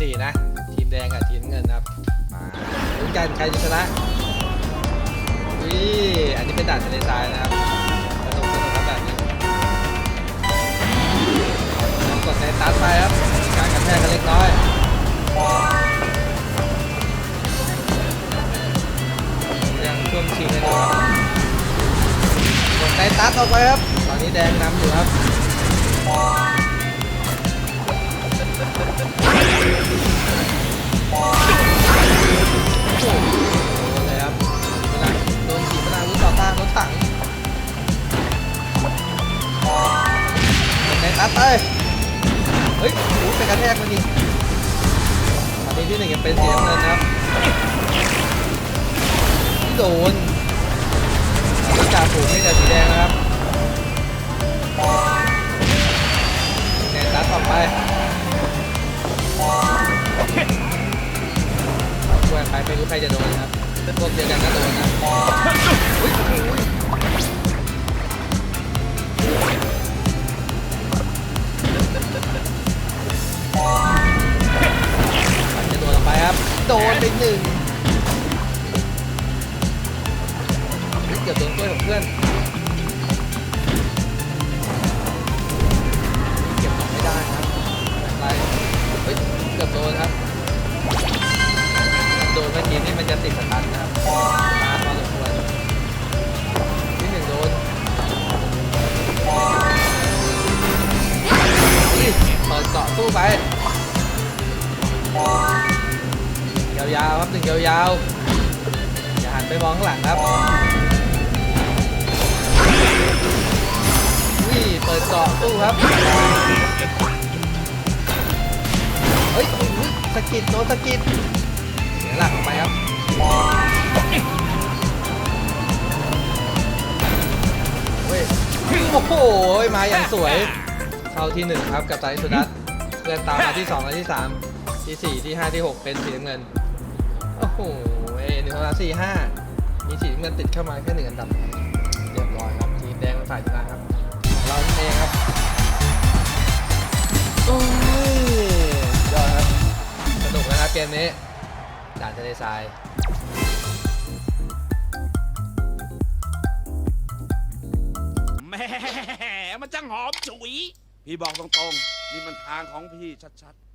สี่นะ ทีมแดงกับทีมเงินนะครับ มาลุ้นกันใครจะชนะอุ้ยอันนี้เป็นด่านทะเลทรายนะครับสนุกสนุกครับแบบนี้กดในตัดไปครับการกระแทกกันเล็กน้อยยังช่วงชิงกันอยู่ครับกดในตัดออกไปครับ ตอนนี้แดงนำอยู่ครับ นัดไป เฮ้ยโอ้โหไปกระแทกมันดิตอนนี้ที่หนึ่งยังเป็นเสียเงินนะครับที่โดนที่จ่าฝูงนี่แต่สีแดงนะครับในตัดต่อไปช่วยใครไม่รู้ใครจะโดนนะครับพวกเดียวกันก็โดนนะ ไปหนึ่งเฮ้ยเกือบโดนกล้วของเพื่อนเก็บของไม่ได้ครับไม่เป็นไรเฮ้ยเกือบโดนครับ โดนเมื่อกี้นี่มันจะติดสตันนะครับมาพอสมควรที่หนึ่งโดนนี่เปิดเกาะสู้ไป ยาวๆครับหนึ่งยาวๆอย่าหันไปมองข้างหลังครับนี่เปิดเกาะสู้ครับเฮ้ยสกิดโดนสกิดเสียหลักออกไปครับเฮ้ยโอ้โหมาอย่างสวยเข้าที่หนึ่งครับกับไตรสุดัตเพื่อนตามมาที่สองและที่สามที่สี่ที่ห้าที่หกเป็นสีน้ำเงิน โอ้โหเอหนึ่งสองสามสี่ห้ามีสีเงินติดเข้ามาแค่หนึ่งอันดับ เรียบร้อยครับทีมแดงฝ่ายชนะครับ เราเองครับโอ้ยยอดครับ สนุกนะครับเกมนี้ด่านทะเลทรายแหม่มันจังหอมฉุย พี่บอกตรงๆ นี่มันทางของพี่ชัดๆ